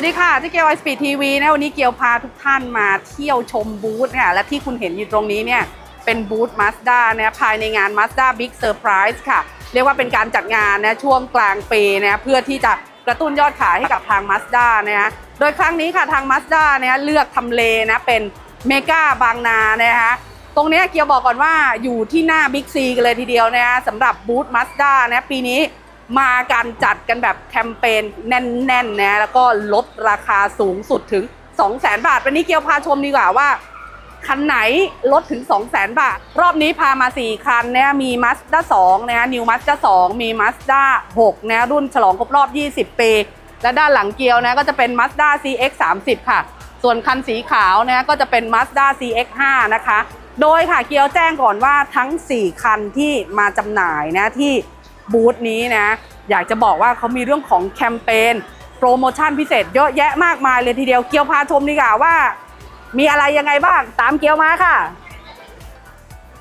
วัสดีค่ะเจ๊เกียวไอสปีดทีวีนะวันนี้เกียวพาทุกท่านมาเที่ยวชมบูธค่ะและที่คุณเห็นอยู่ตรงนี้เนี่ยเป็นบูธ Mazda นะภายในงาน Mazda Big Surprise ค่ะ เรียกว่าเป็นการจัดงานนะช่วงกลางปีนะเพื่อที่จะกระตุ้นยอดขายให้กับทาง Mazda นะฮะโดยครั้งนี้ค่ะทาง Mazda เนี่ยเลือกทำเลนะเป็นเมกาบางนานะฮะตรงนี้เกียวบอกก่อนว่าอยู่ที่หน้า Big C กันเลยทีเดียวนะฮะสำหรับบูธ Mazda นะปีนี้ มากันจัดกันแบบแคมเปญแน่นๆนะแล้วก็ลดราคาสูงสุดถึง 200,000บาท วันนี้เกียวพาชมดีกว่าว่าคันไหนลดถึง 200,000บาท รอบนี้พามา 4 คันนะมี Mazda 2นะฮะ New Mazda 2 มี Mazda 6นะรุ่นฉลองครบรอบ 20 ปี และด้านหลังเกียวนะก็จะเป็น Mazda CX 30ค่ะ ส่วนคันสีขาวนะก็จะเป็น Mazda CX 5นะคะ โดยค่ะเกียวแจ้งก่อนว่าทั้ง 4 คันที่มาจำหน่ายนะที่ บูธนี้นะ อยากจะบอกว่าเขามีเรื่องของแคมเปญโปรโมชั่นพิเศษเยอะแยะมากมายเลยทีเดียวเกียวพาชมดีกว่าว่า มีอะไรยังไงบ้างตามเกียวมาค่ะ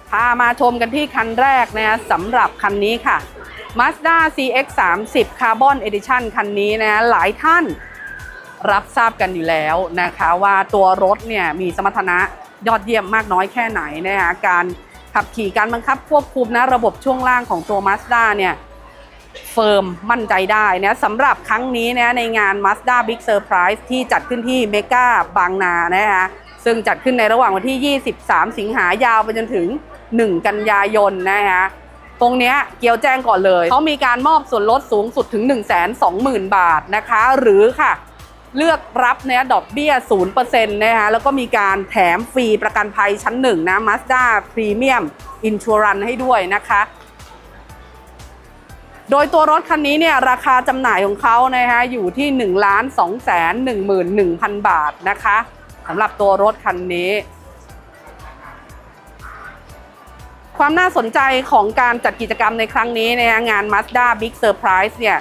พามาชมกันที่คันแรกนะสำหรับคันนี้ค่ะ Mazda CX 30 Carbon Edition คันนี้นะหลายท่านรับทราบกันอยู่แล้วนะคะ ว่าตัวรถเนี่ยมีสมรรถนะยอดเยี่ยมมากน้อยแค่ไหนนะคะการ ขับขี่การบังคับควบคุมนะระบบช่วงล่างของตัว Mazda เนี่ยเฟิร์มมั่นใจได้นะสำหรับครั้งนี้นะในงาน Mazda Big Surprise ที่จัดขึ้นที่เมกาบางนานะคะซึ่งจัดขึ้นในระหว่างวันที่ 23 สิงหายาวไปจนถึง 1 กันยายนนะคะตรงนี้เกียวแจ้งก่อนเลย เขามีการมอบส่วนลดสูงสุดถึง 120,000 บาทนะคะ หรือค่ะ เลือกรับเนี่ยดอกเบี้ย 0%นะคะแล้วก็มีการแถมฟรีประกันภัยชั้นหนึ่งนะ Mazda Premium Insurance ให้ด้วยนะคะ โดยตัวรถคันนี้เนี่ยราคาจำหน่ายของเขานะคะอยู่ที่1 2 1 1 1 0 0 0 บาทนะคะสำหรับตัวรถคันนี้ความน่าสนใจของการจัดกิจกรรมในครั้งนี้นะคะงาน Mazda Big Surprise เนี่ย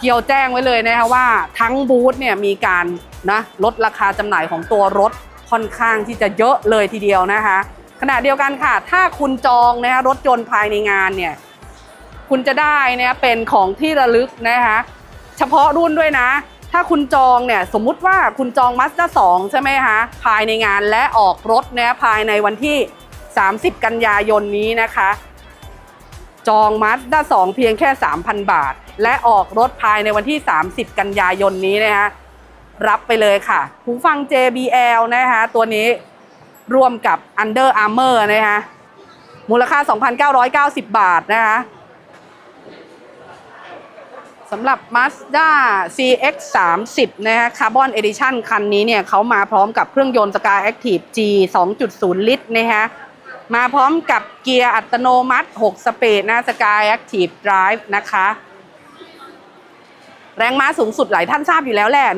เกียวแจ้งไว้เลยนะคะว่าทั้งบูธเนี่ยมีการนะลดราคาจำหน่ายของตัวรถค่อนข้างที่จะเยอะเลยทีเดียวนะคะ ขณะเดียวกันค่ะ ถ้าคุณจองนะคะรถยนต์ภายในงานเนี่ยคุณจะได้นี่ยเป็นของที่ระลึกนะคะเฉพาะรุ่นด้วยนะ ถ้าคุณจองเนี่ยสมมุติว่าคุณจอง Mazda 2ใช่ไหมคะภายในงานและออกรถนี่ยภายในวันที่ 30 กันยายนนี้นะคะ จอง Mazda 2เพียงแค่ 3,000 บาท และออกรถภายในวันที่ 30 กันยายนนี้นะคะรับไปเลยค่ะ หูฟัง JBL นะคะตัวนี้ร่วมกับ Under Armour นะคะมูลค่า 2,990 บาทนะคะสำหรับ Mazda CX 30นะฮะ Carbon Edition คันนี้เนี่ยเขามาพร้อมกับเครื่องยนต์ Sky Active G 2.0 ลิตรนะฮะ มาพร้อมกับเกียร์อัตโนมัติ 6 สปีดนะ Sky Active Drive นะคะ แรงม้าสูงสุดหลายท่านทราบอยู่แล้วแหละ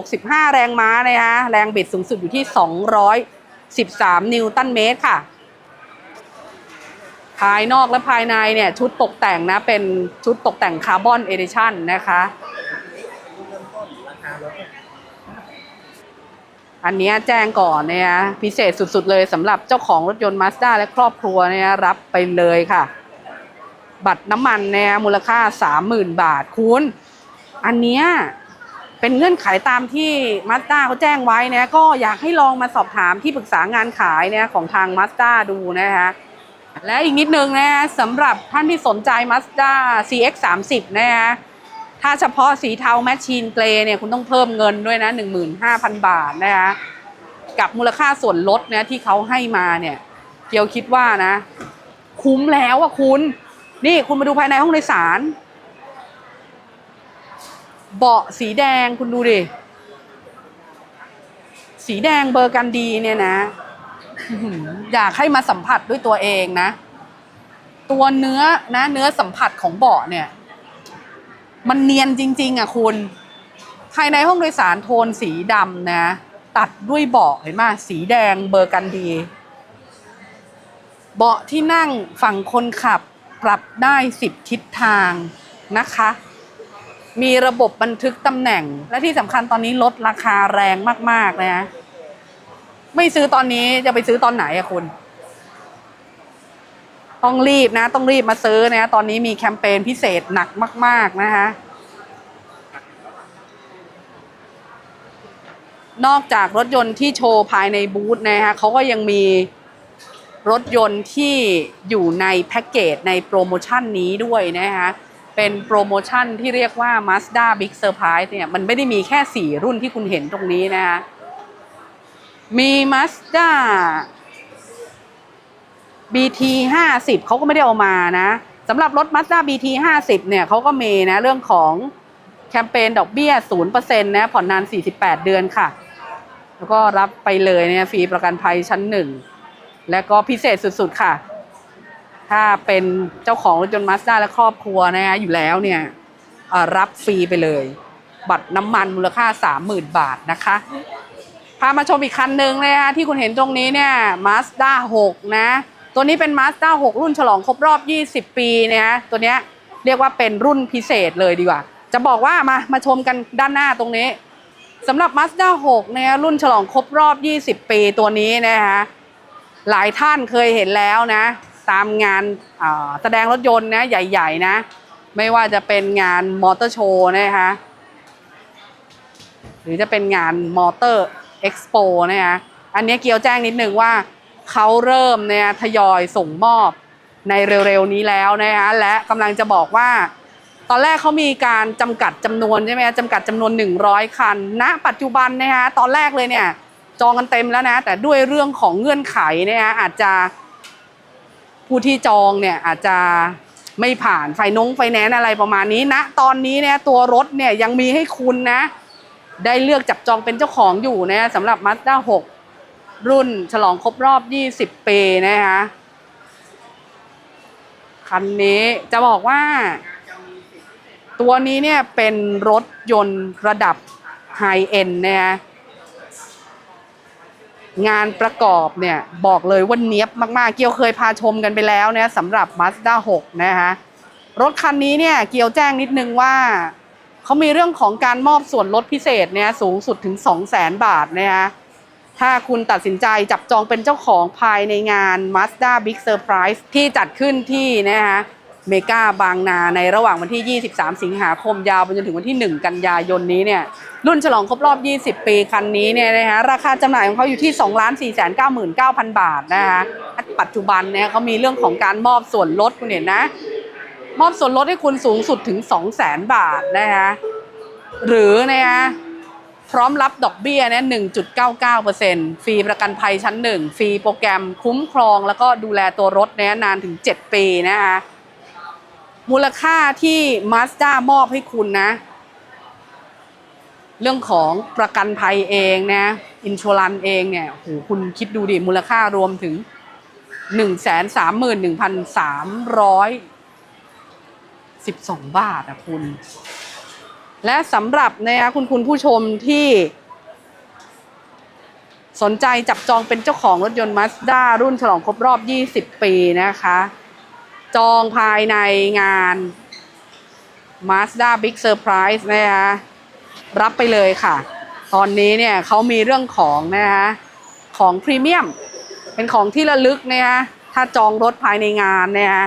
165 แรงม้านะฮะแรงบิดสูงสุดอยู่ที่ 213 นิวตันเมตรค่ะ ภายนอกและภายในเนี่ยชุดตกแต่งนะ เป็นชุดตกแต่งคาร์บอนเอดิชันนะคะ อันนี้แจ้งก่อนเนี่ยพิเศษสุดๆเลยสำหรับเจ้าของรถยนต์ Mazda และครอบครัวเนี่ยรับไปเลยค่ะ บัตรน้ำมันเนี่ยมูลค่า 30,000 บาทคุณอันเนี้ยเป็นเงื่อนไขตามที่ Mazda เขาแจ้งไว้นะก็อยากให้ลองมาสอบถามที่ปรึกษางานขายเนี่ยของทาง Mazda ดูนะคะและอีกนิดนึงนะสำหรับท่านที่สนใจ Mazda CX 30นะฮะ ถ้าเฉพาะสีเทาแมชชีนเกรเนี่ย คุณต้องเพิ่มเงินด้วยนะ 15,000 บาทนะคะกับมูลค่าส่วนลดนะที่เขาให้มาเนี่ยเกียวคิดว่านะ คุ้มแล้วอะคุณ นี่คุณมาดูภายในห้องโดยสาร เบาะสีแดงคุณดูดิ สีแดงเบอร์กันดีเนี่ยนะอื้อหืออยากให้มาสัมผัสด้วยตัวเองนะ ตัวเนื้อนะ เนื้อสัมผัสของเบาะเนี่ย มันเนียนจริง ๆ อะคุณ ภายในห้องโดยสารโทนสีดำนะ ตัดด้วยเบาะเห็นไหมสีแดงเบอร์กันดี เบาะที่นั่งฝั่งคนขับปรับได้สิบทิศทางนะคะ มีระบบบันทึกตำแหน่ง และที่สำคัญตอนนี้ลดราคาแรงมาก ๆ นะ ไม่ซื้อตอนนี้จะไปซื้อตอนไหนอะคุณ ต้องรีบนะ ต้องรีบมาซื้อนะตอนนี้มีแคมเปญพิเศษหนักมาก ๆ นะคะนอกจากรถยนต์ที่โชว์ภายในบูธนะฮะเขาก็ยังมีรถยนต์ที่อยู่ในแพ็กเกจในโปรโมชั่นนี้ด้วยนะฮะเป็นโปรโมชั่นที่เรียกว่า Mazda Big Surprise เนี่ยมันไม่ได้มีแค่ 4 รุ่นที่คุณเห็นตรงนี้นะฮะมี Mazda BT 50เขาก็ไม่ได้เอามานะสำหรับรถ Mazda BT 50เนี่ยเขาก็มีนะเรื่องของแคมเปญดอกเบี้ย 0%นะผ่อนนาน 48 เดือนค่ะ แล้วก็รับไปเลยเนี่ยฟรีประกันภัยชั้นหนึ่ง และก็พิเศษสุดๆค่ะ ถ้าเป็นเจ้าของรถยนต์มาสด้าและครอบครัวนะฮะอยู่แล้วเนี่ยรับฟรีไปเลย บัตรน้ำมันมูลค่า 30,000 บาทนะคะพามาชมอีกคันหนึ่งเลยฮะที่คุณเห็นตรงนี้เนี่ย Mazda 6 นะ ตัวนี้เป็น Mazda 6 รุ่นฉลองครบรอบ 20 ปีเนี่ยฮะตัวเนี้ยเรียกว่าเป็นรุ่นพิเศษเลยดีกว่า จะบอกว่ามามาชมกันด้านหน้าตรงนี้สำหรับ Mazda 6เนี่ยรุ่นฉลองครบรอบ 20 ปีตัวนี้นะคะหลายท่านเคยเห็นแล้วนะ ตามงานแสดงรถยนต์นะใหญ่ ๆ นะ ไม่ว่าจะเป็นงานมอเตอร์โชว์นะคะหรือจะเป็นงานมอเตอร์เอ็กซ์โปนะคะอันนี้เกียวแจ้งนิดนึงว่า เขาเริ่มเนี่ยทยอยส่งมอบในเร็วๆนี้แล้วนะคะและกำลังจะบอกว่า ตอนแรกเขามีการจำกัดจำนวนใช่ไหมจำกัดจำนวน 100 คันณปัจจุบันนะคะตอนแรกเลยเนี่ยจองกันเต็มแล้วนะ แต่ด้วยเรื่องของเงื่อนไขนะคะอาจจะผู้ที่จองเนี่ยอาจจะไม่ผ่านไฟนงไฟแนนซ์อะไรประมาณนี้นะ ตอนนี้เนี่ยตัวรถเนี่ยยังมีให้คุณนะ ได้เลือกจับจองเป็นเจ้าของอยู่นะสำหรับ Mazda 6 รุ่นฉลองครบรอบ 20 ปีนะคะคันนี้จะบอกว่า ตัวนี้เนี่ยเป็นรถยนต์ระดับไฮเอ็นนะคะงานประกอบเนี่ยบอกเลยว่าเนี้ยบมากๆ เกียวเคยพาชมกันไปแล้วนี่ยสำหรับ Mazda 6 นะคะรถคันนี้เนี่ยเกียวแจ้งนิดนึงว่า เขามีเรื่องของการมอบส่วนลดพิเศษเนี่ยสูงสุดถึง 2 0 0 0 0 0 บาทนะคะ ถ้าคุณตัดสินใจจับจองเป็นเจ้าของภายในงาน Mazda Big Surprise ที่จัดขึ้นที่นะคะเมกาบางนาในระหว่างวันที่ 23 สิงหาคมยาวไปจนถึงวันที่ 1 กันยายนนี้เนี่ยรุ่นฉลองครบรอบ 20 ปีคันนี้เนี่ยนะคะราคาจำหน่ายของเขาอยู่ที่ 2 4 9 9 9 0 0 บาทนะคะปัจจุบันเนี่ยเขามีเรื่องของการมอบส่วนลดคุณเห็นนะ มอบส่วนลดให้คุณสูงสุดถึง 2 0 0 0 0 0 บาทนะคะหรือนะคะ พร้อมรับดอกเบี้ยเนี่ย1.99%ฟรีประกันภัยชั้น 1 ฟรีโปรแกรมคุ้มครอง แล้วก็ดูแลตัวรถเนี่ยนานถึง 7 ปีนะคะมูลค่าที่ Mazda มอบให้คุณนะ เรื่องของประกันภัยเองนะอินช r รันเองเนี่ยโหคุณคิดดูดิมูลค่ารวมถึง 131,312 บาทอะคุณ และสำหรับนะคะคุณคุณผู้ชมที่สนใจจับจองเป็นเจ้าของรถยนต์ Mazda รุ่นฉลองครบรอบ 20 ปีนะคะ จองภายในงาน Mazda Big Surprise นะคะรับไปเลยค่ะ ตอนนี้เนี่ยเขามีเรื่องของนะคะของพรีเมียม เป็นของที่ระลึกนะคะถ้าจองรถภายในงานนะคะ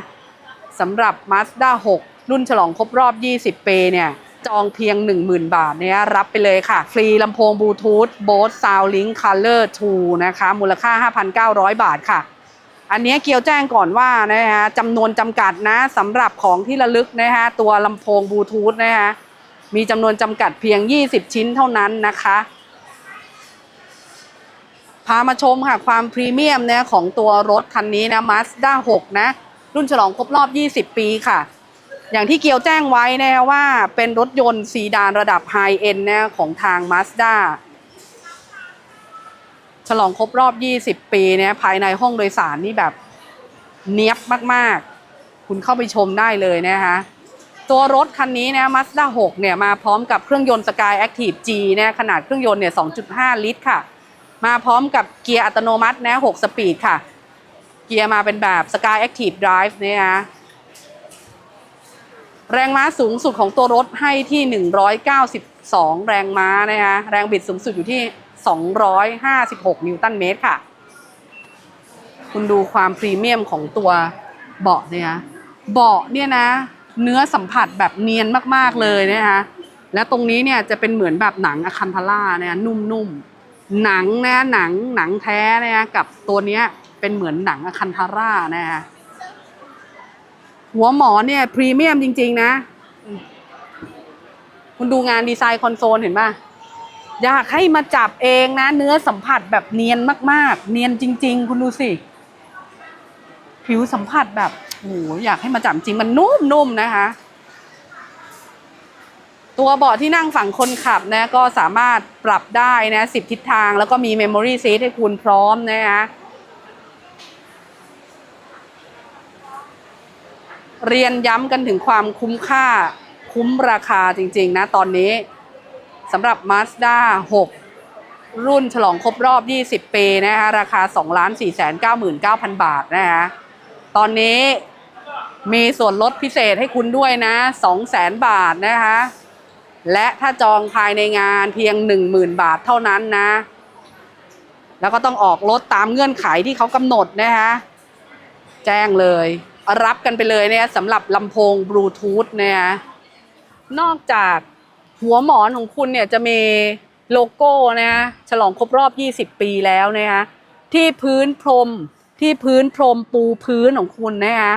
สำหรับ Mazda 6 รุ่นฉลองครบรอบ 20 ปีเนี่ย จองเพียง 10,000 บาทเนี่ยรับไปเลยค่ะ ฟรีลำโพงบลูทูธ Bose SoundLink Color 2นะคะ มูลค่า 5,900 บาทค่ะ อันนี้เกียวแจ้งก่อนว่านะฮะจำนวนจำกัดนะสำหรับของที่ระลึกนะฮะตัวลำโพงบลูทูธนะฮะมีจำนวนจำกัดเพียง 20 ชิ้นเท่านั้นนะคะพามาชมค่ะ ความพรีเมียมเนี่ยของตัวรถคันนี้นะ Mazda 6 นะ รุ่นฉลองครบรอบ 20 ปีค่ะ อย่างที่เกียวแจ้งไว้นะว่าเป็นรถยนต์ซีดานระดับไฮเอ็นนะของทาง Mazda ฉลองครบรอบ 20 ปีเนี่ยภายในห้องโดยสารนี่แบบเนี้ยบมากๆ คุณเข้าไปชมได้เลยนะคะตัวรถคันนี้นะ Mazda 6เนี่ยมาพร้อมกับเครื่องยนต์ Sky Active G เนี่ยขนาดเครื่องยนต์เนี่ย 2.5 ลิตรค่ะ มาพร้อมกับเกียร์อัตโนมัตินะ 6 สปีดค่ะ เกียร์มาเป็นแบบ Sky Active Drive เนี่ยนะ แรงม้าสูงสุดของตัวรถให้ที่ 192 แรงม้านะคะแรงบิดสูงสุดอยู่ที่ 256 นิวตันเมตรค่ะ คุณดูความพรีเมียมของตัวเบาะเนี่ยนะเบาะเนี่ยนะ เนื้อสัมผัสแบบเนียนมากๆเลยนะคะและตรงนี้เนี่ยจะเป็นเหมือนแบบหนังอะคันทาร่าเนี่ยนุ่มๆ หนังนะหนังหนังแท้นะกับตัวเนี้ยเป็นเหมือนหนังอคันทาร่านะฮะ หัวหมอนเนี่ยพรีเมียมจริง ๆ นะ คุณดูงานดีไซน์คอนโซลเห็นป่ะอยากให้มาจับเองนะ เนื้อสัมผัสแบบเนียนมาก ๆ เนียนจริง ๆ คุณดูสิ ผิวสัมผัสแบบโอ้โหอยากให้มาจับจริงมันนุ่มๆนะคะ ตัวเบาะที่นั่งฝั่งคนขับนะก็สามารถปรับได้นะสิบทิศทาง แล้วก็มีเมมโมรี่ซีทให้คุณพร้อมนะคะ เรียนย้ำกันถึงความคุ้มค่าคุ้มราคาจริงๆนะตอนนี้สำหรับ Mazda 6 รุ่นฉลองครบรอบ 20 ปีนะคะราคา 2 4 9 9 0 0 บาทนะคะตอนนี้มีส่วนลดพิเศษให้คุณด้วยนะ 200,000 บาทนะคะและถ้าจองภายในงานเพียง 10,000 บาทเท่านั้นนะ แล้วก็ต้องออกรถตามเงื่อนไขที่เขากำหนดนะคะแจ้งเลย รับกันไปเลยเนี่ยสำหรับลำโพงบลูทูธเนี่ยนอกจากหัวหมอนของคุณเนี่ยจะมีโลโก้นะฉลองครบรอบ 20 ปีแล้วนะคะที่พื้นพรมที่พื้นพรมปูพื้นของคุณนะคะ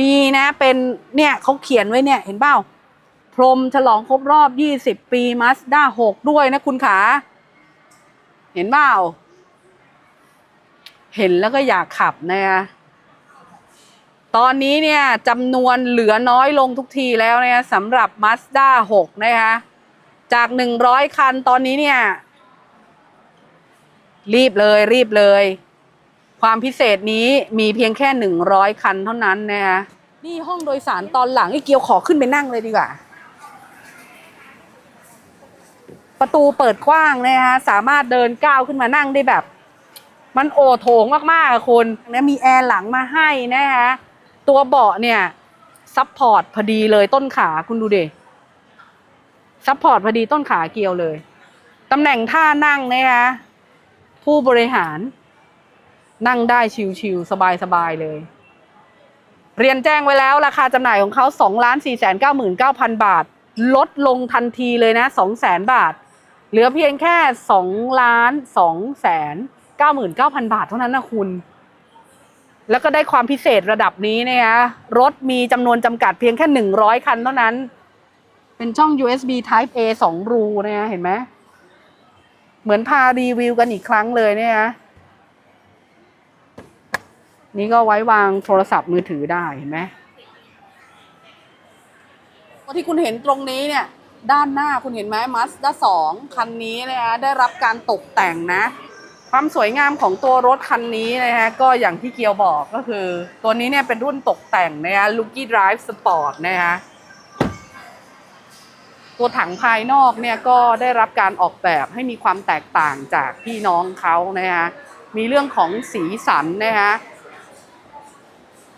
มีนะเป็นเนี่ยเขาเขียนไว้เนี่ยเห็นเปล่าพรมฉลองครบรอบ 20 ปีมาสด้า6ด้วยนะคุณขาเห็นเปล่า เห็นแล้วก็อยากขับนะคะ ตอนนี้เนี่ยจำนวนเหลือน้อยลงทุกทีแล้วเนี่ยสำหรับ Mazda 6 นะคะจาก 100 คันตอนนี้เนี่ย รีบเลยรีบเลย ความพิเศษนี้มีเพียงแค่ 100 คันเท่านั้นนะคะนี่ห้องโดยสารตอนหลังไอ้เกียวขอขึ้นไปนั่งเลยดีกว่า ประตูเปิดกว้างเลยฮะสามารถเดินก้าวขึ้นมานั่งได้แบบ มันโอโถงมากๆอะคุณนะมีแอร์หลังมาให้นะฮะ ตัวเบาะเนี่ยซัพพอร์ตพอดีเลยต้นขาคุณดูเดซัพพอร์ตพอดีต้นขาเกียวเลยตำแหน่งท่านั่งนะคะผู้บริหาร นั่งได้ชิวๆสบายๆเลย เรียนแจ้งไว้แล้ว ราคาจำหน่ายของเขา2 4 9 9 0 0 บาท ลดลงทันทีเลยนะ 2 0 0 0 0 0บาท เหลือเพียงแค่2ล้าน2แสน99,000 บาทเท่านั้นนะคุณ แล้วก็ได้ความพิเศษระดับนี้นะคะรถมีจำนวนจำกัดเพียงแค่ 100 คันเท่านั้น เป็นช่อง USB Type A 2 รูนะเห็นไหมเหมือนพารีวิวกันอีกครั้งเลยเนี่ยนะนี่ก็ไว้วางโทรศัพท์มือถือได้เห็นไหมที่คุณเห็นตรงนี้เนี่ย ด้านหน้าคุณเห็นไหมมัสด้าสองคันนี้นะคะได้รับการตกแต่งนะ ความสวยงามของตัวรถคันนี้นะฮะก็อย่างที่เกียวบอกก็คือ ตัวนี้เนี่ยเป็นรุ่นตกแต่งนะฮะ Lucky Drive Sport นะฮะตัวถังภายนอกเนี่ยก็ได้รับการออกแบบให้มีความแตกต่างจากพี่น้องเขานะฮะมีเรื่องของสีสันนะฮะ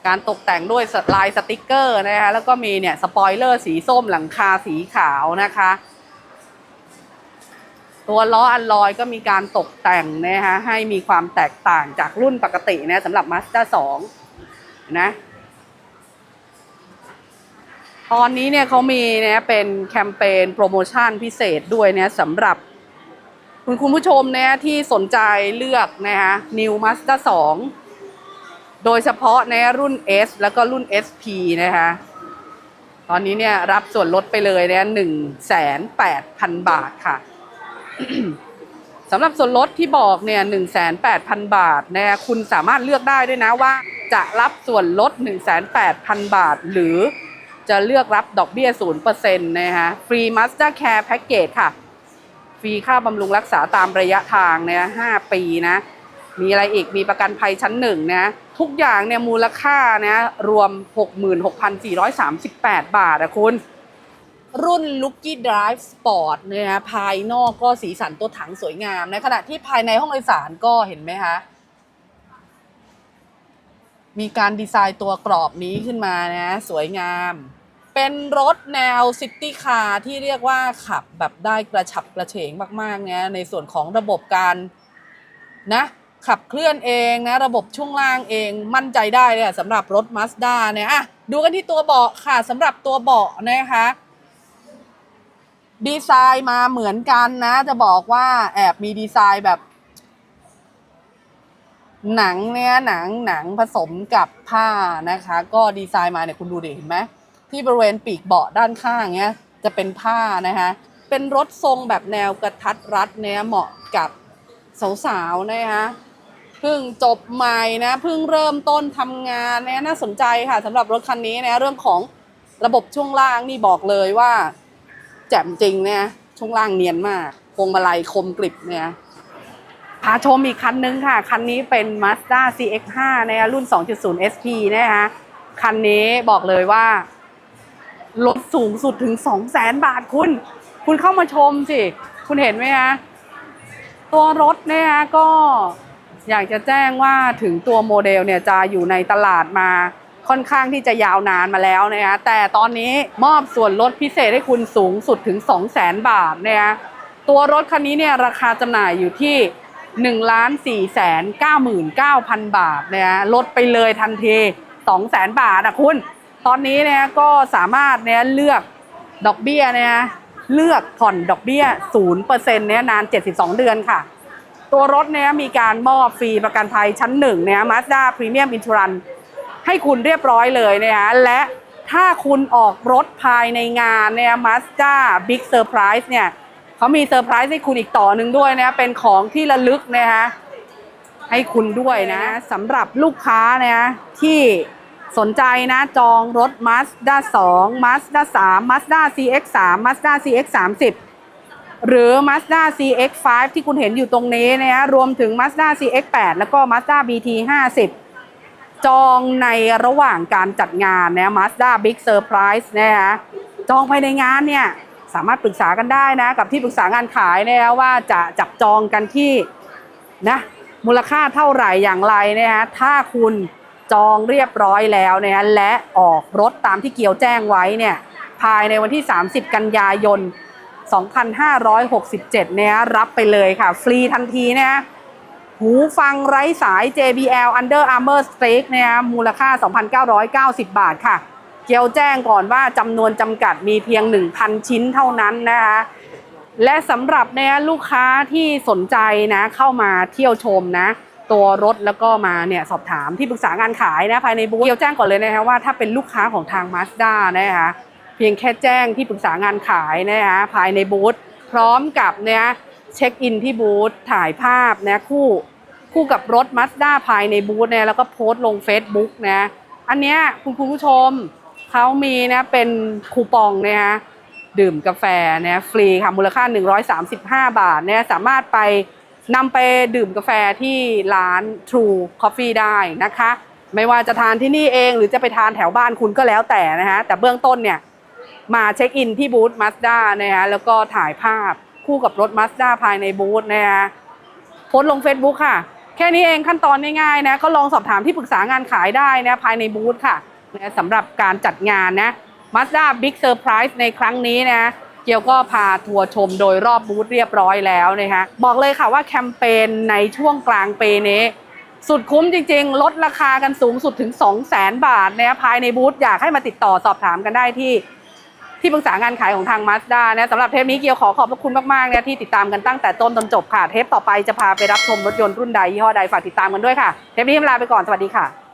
การตกแต่งด้วยลายสติกเกอร์นะคะแล้วก็มีเนี่ยสปอยเลอร์สีส้มหลังคาสีขาวนะคะ ตัวล้ออัลลอยก็มีการตกแต่งนะคะให้มีความแตกต่างจากรุ่นปกตินะสำหรับ Mazda 2 นะตอนนี้เนี่ยเขามีเนี่ยเป็นแคมเปญโปรโมชั่นพิเศษด้วยเนี่ยสำหรับ คุณคุณผู้ชมเนี่ยที่สนใจเลือกนะคะ New Mazda 2 โดยเฉพาะในรุ่น S แล้วก็รุ่น SP นะคะตอนนี้เนี่ยรับส่วนลดไปเลยเนี่ยหนึ่งแสนแปดพันบาทค่ะ สำหรับส่วนลดที่บอกเนี่ยหนึ่งแสนแปดพันบาทนะคุณสามารถเลือกได้ด้วยนะว่า จะรับส่วนลด1นึ่งแสนแปดพันบาท หรือจะเลือกรับดอกเบี้ยศูนย์เปอร์เซ็นต์นะคะฟรีมาสเตอร์แคร์แพ็กเกจค่ะ ฟรีค่าบำรุงรักษาตามระยะทางเนี่ยห้าปีนะ มีอะไรอีกมีประกันภัยชั้นหนึ่งนะทุกอย่างเนี่ยมูลค่านะรวม 66,438 บาทอะคุณ รุ่น Lucky Drive Sport เนี่ยนะภายนอกก็สีสันตัวถังสวยงาม ในขณะที่ภายในห้องโดยสารก็เห็นไหมคะ มีการดีไซน์ตัวกรอบนี้ขึ้นมานะ สวยงาม เป็นรถแนวซิตี้คาร์ที่เรียกว่าขับแบบได้กระฉับกระเฉงมากๆนะในส่วนของระบบการนะขับเคลื่อนเองนะระบบช่วงล่างเองมั่นใจได้เลยสำหรับรถ Mazda เนี่ยอะดูกันที่ตัวเบาะค่ะสำหรับตัวเบาะนะคะ ดีไซน์มาเหมือนกันนะ จะบอกว่าแอบมีดีไซน์แบบ หนังเนี่ยหนังหนังผสมกับผ้านะคะ ก็ดีไซน์มาเนี่ยคุณดูดิเห็นไหมที่บริเวณปีกเบาะด้านข้างเนี้ยจะเป็นผ้านะคะเป็นรถทรงแบบแนวกระทัดรัดเนี่ยเหมาะกับสาวๆนะคะเพิ่งจบใหม่นะเพิ่งเริ่มต้นทำงานเนี่ยน่าสนใจค่ะสำหรับรถคันนี้นะเรื่องของระบบช่วงล่างนี่บอกเลยว่า แจ่มจริงเนี่ยช่วงล่างเนียนมากพวงมาลัยคมกริบเนี่ยพาชมอีกคันนึงค่ะ คันนี้เป็น Mazda CX-5 นะคะรุ่น 2.0 SP นะคะคันนี้บอกเลยว่าลดสูงสุดถึง 200,000 บาทคุณ คุณเข้ามาชมสิ คุณเห็นไหมคะตัวรถเนี่ยก็อยากจะแจ้งว่าถึงตัวโมเดลเนี่ยจะอยู่ในตลาดมา ค่อนข้างที่จะยาวนานมาแล้วนะคะแต่ตอนนี้มอบส่วนลดพิเศษให้คุณสูงสุดถึง 200,000บาทนะคะตัวรถคันนี้เนี่ยราคาจำหน่ายอยู่ที่1,499,000 บาทนะคะลดไปเลยทันที 200,000บาทอะคุณ ตอนนี้เนี่ยก็สามารถเนี่ยเลือกดอกเบี้ยเนี่ยเลือกผ่อนดอกเบี้ย 0%เนี่ยนาน 72 เดือนค่ะ ตัวรถเนี่ยมีการมอบฟรีประกันภัยชั้นหนึ่งเนี่ย Mazda Premium Insurance ให้คุณเรียบร้อยเลยนะคะและถ้าคุณออกรถภายในงานเนี่ย Mazda Big Surprise เนี่ยเขามีเซอร์ไพรส์ให้คุณอีกต่อหนึ่งด้วยนะเป็นของที่ระลึกนะคะให้คุณด้วยนะสำหรับลูกค้าเนี่ยที่สนใจนะจองรถ Mazda 2 Mazda 3 Mazda CX3 Mazda CX30 หรือ Mazda CX5 ที่คุณเห็นอยู่ตรงนี้นะฮะรวมถึง Mazda CX8 แล้วก็ Mazda BT50 จองในระหว่างการจัดงานนะ Mazda Big Surprise นะฮะจองภายในงานเนี่ยสามารถปรึกษากันได้นะ กับที่ปรึกษางานขายนะว่าจะจับจองกันที่นะมูลค่าเท่าไหร่อย่างไรนะฮะถ้าคุณจองเรียบร้อยแล้วนะฮะและออกรถตามที่เกียวแจ้งไว้เนี่ยภายในวันที่ 30 กันยายน 2567 เนี่ยรับไปเลยค่ะ ฟรีทันทีเนี่ย หูฟังไร้สาย JBL Under Armour Strix เนี่ยมูลค่า 2,990 บาทค่ะ เกียวแจ้งก่อนว่าจำนวนจำกัดมีเพียง 1,000 ชิ้นเท่านั้นนะคะและสำหรับเนี่ยลูกค้าที่สนใจนะเข้ามาเที่ยวชมนะ ตัวรถแล้วก็มาเนี่ยสอบถามที่ปรึกษางานขายนะภายในบูธเกียวแจ้งก่อนเลยนะคะว่าถ้าเป็นลูกค้าของทาง Mazda นะคะเพียงแค่แจ้งที่ปรึกษางานขายนะคะภายในบูธพร้อมกับเนี่ย เช็คอินที่บูธถ่ายภาพนะคู่คู่กับรถ Mazda ภายในบูธเนี่ยแล้วก็โพสต์ลง Facebook นะอันเนี้ยคุณผู้ชมเขามีนะเป็นคูปองนะคะดื่มกาแฟนี่ยฟรีค่ะมูลค่า 135 บาทเนี่ยสามารถไปนำไปดื่มกาแฟที่ร้าน True Coffee ได้นะคะ ไม่ว่าจะทานที่นี่เองหรือจะไปทานแถวบ้านคุณก็แล้วแต่นะฮะแต่เบื้องต้นเนี่ยมาเช็คอินที่บูธ Mazda นะฮะแล้วก็ถ่ายภาพ คู่กับรถ Mazda ภายในบูธนะฮะโพสต์ลง Facebook ค่ะ แค่นี้เองขั้นตอนง่ายๆนะก็ลองสอบถามที่ปรึกษางานขายได้นะภายในบูธค่ะนะสำหรับการจัดงานนะ Mazda Big Surprise ในครั้งนี้นะเกียวก็พาทัวร์ชมโดยรอบบูธเรียบร้อยแล้วนะคะบอกเลยค่ะว่าแคมเปญในช่วงกลางปีนี้ สุดคุ้มจริงๆ ลดราคากันสูงสุดถึง 2 0 0 0 0 0 บาทนะภายในบูธอยากให้มาติดต่อสอบถามกันได้ที่ ที่ปรึกษางานขายของทางมาสด้านะสำหรับเทปนี้เกียวขอขอบพระคุณมากๆนะที่ติดตามกันตั้งแต่ต้นจนจบค่ะ เทปต่อไปจะพาไปรับชมรถยนต์รุ่นใดยี่ห้อใดฝากติดตามกันด้วยค่ะ เทปนี้ลาไปก่อนสวัสดีค่ะ